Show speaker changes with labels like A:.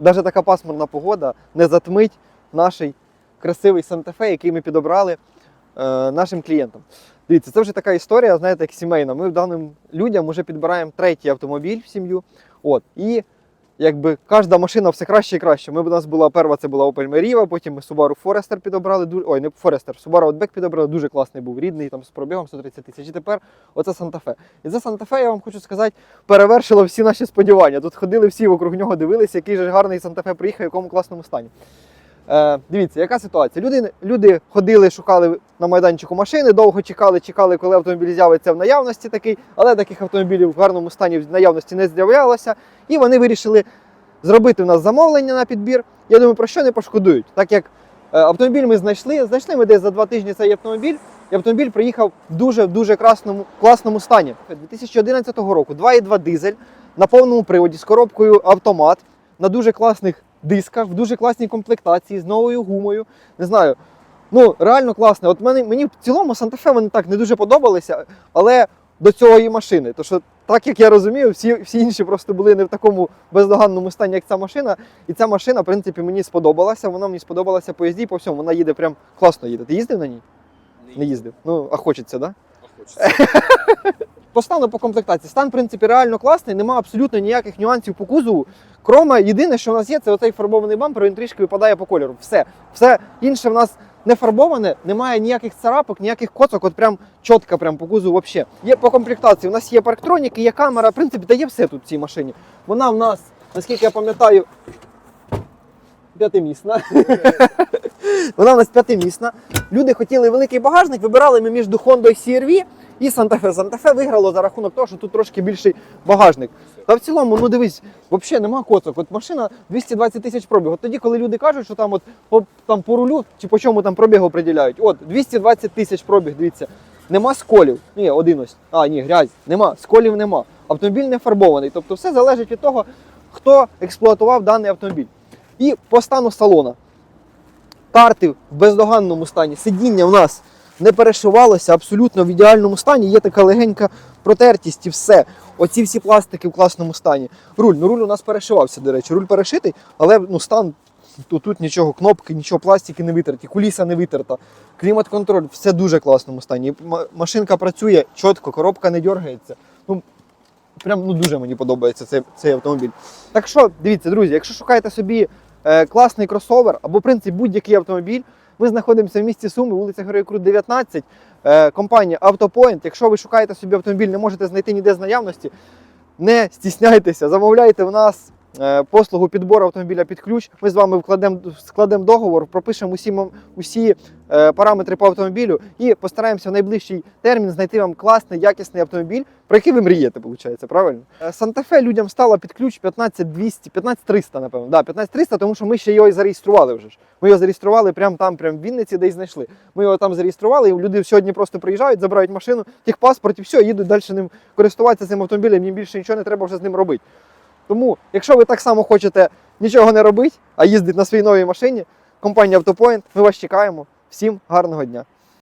A: навіть така пасмурна погода не затмить наш красивий Санта-Фе, який ми підобрали е, нашим клієнтам. Дивіться, це вже така історія, знаєте, як сімейна. Ми даним людям вже підбираємо третій автомобіль в сім'ю. От, і якби кожна машина все краще і краще. Ми, у нас була перша, це була Opel Meriva, потім ми Subaru Forester підобрали. ду- Ой, не Forester, Subaru Outback підобрали, дуже класний був, рідний, там з пробігом 130 тисяч. І тепер оце Санта-Фе. І це Санта-Фе, я вам хочу сказати, перевершило всі наші сподівання. Тут ходили всі вокруг нього, дивилися, який же гарний Санта-Фе приїхав, в якому класному стані. Е, дивіться, яка ситуація? Люди, люди ходили, шукали на майданчику машини, довго чекали, чекали, коли автомобіль з'явиться в наявності такий, але таких автомобілів в гарному стані в наявності не з'являлося. І вони вирішили зробити в нас замовлення на підбір. Я думаю, про що не пошкодують. Так як е, автомобіль ми знайшли, знайшли ми десь за два тижні цей автомобіль, і автомобіль приїхав в дуже дуже красному, класному стані. 2011 року 2,2 дизель на повному приводі з коробкою автомат на дуже класних дисках, в дуже класній комплектації, з новою гумою. Не знаю. Ну, реально класне. От мені, мені в цілому Санта-Фе вони так не дуже подобалися, але до цього і машини. То що, так як я розумію, всі, всі інші просто були не в такому бездоганному стані, як ця машина. І ця машина, в принципі, мені сподобалася. Вона мені сподобалася по їзді, по всьому. Вона їде прям класно їде. Ти їздив на ній? Не їздив. Ну, а хочеться, так? Да?
B: А хочеться.
A: По стану по комплектації. Стан, в принципі, реально класний, нема абсолютно ніяких нюансів по кузову. Кроме єдине, що в нас є, це оцей фарбований бампер, він трішки випадає по кольору. Все. Все інше в нас не фарбоване, немає ніяких царапок, ніяких коцок, от прям чітко прям по кузову взагалі. Є по комплектації. У нас є парктроніки, є камера, в принципі, дає все тут в цій машині. Вона в нас, наскільки я пам'ятаю, п'ятимісна. Вона у нас п'ятимісна. Люди хотіли великий багажник, вибирали ми між Honda CR-V і. Santa Fe виграло за рахунок того, що тут трошки більший багажник. Та в цілому, ну дивись, взагалі нема коцок. От машина 220 тисяч пробігу. Тоді, коли люди кажуть, що там от по, там, по рулю чи по чому там пробігу приділяють, от 220 тисяч пробіг, дивіться. Нема сколів. Ні, один ось. А, ні, грязь. Нема. Сколів нема. Автомобіль не фарбований. Тобто все залежить від того, хто експлуатував даний автомобіль. І по стану салона. Карти в бездоганному стані. Сидіння в нас не перешивалося абсолютно в ідеальному стані. Є така легенька протертість і все. Оці всі пластики в класному стані. Руль, ну руль у нас перешивався, до речі. Руль перешитий, але ну, стан тут, тут нічого, кнопки, нічого, пластики не витерті, куліса не витерта. Клімат-контроль, все дуже класному стані. Машинка працює чітко, коробка не дергається. Ну, прям ну, дуже мені подобається цей, цей автомобіль. Так що, дивіться, друзі, якщо шукаєте собі класний кросовер або в принципі будь-який автомобіль, ми знаходимося в місті Суми, вулиця Героїкрут, 19, е, компанія Автопоінт. Якщо ви шукаєте собі автомобіль, не можете знайти ніде з наявності, не стісняйтеся, замовляйте в нас е, послугу підбору автомобіля під ключ. Ми з вами вкладемо складемо договор, пропишемо усі, усі е, параметри по автомобілю і постараємося в найближчий термін знайти вам класний, якісний автомобіль, про який ви мрієте, виходить, правильно? Е, Санта-Фе людям стало під ключ 15200, 15300, напевно. Да, 15300, тому що ми ще його і зареєстрували вже ж. Ми його зареєстрували прямо там, прямо в Вінниці, де й знайшли. Ми його там зареєстрували, і люди сьогодні просто приїжджають, забирають машину, техпаспорт і все, їдуть далі ним користуватися цим автомобілем, їм більше нічого не треба вже з ним робити. Тому, якщо ви так само хочете нічого не робити, а їздити на своїй новій машині, компанія Автопоінт, ми вас чекаємо. Всім гарного дня!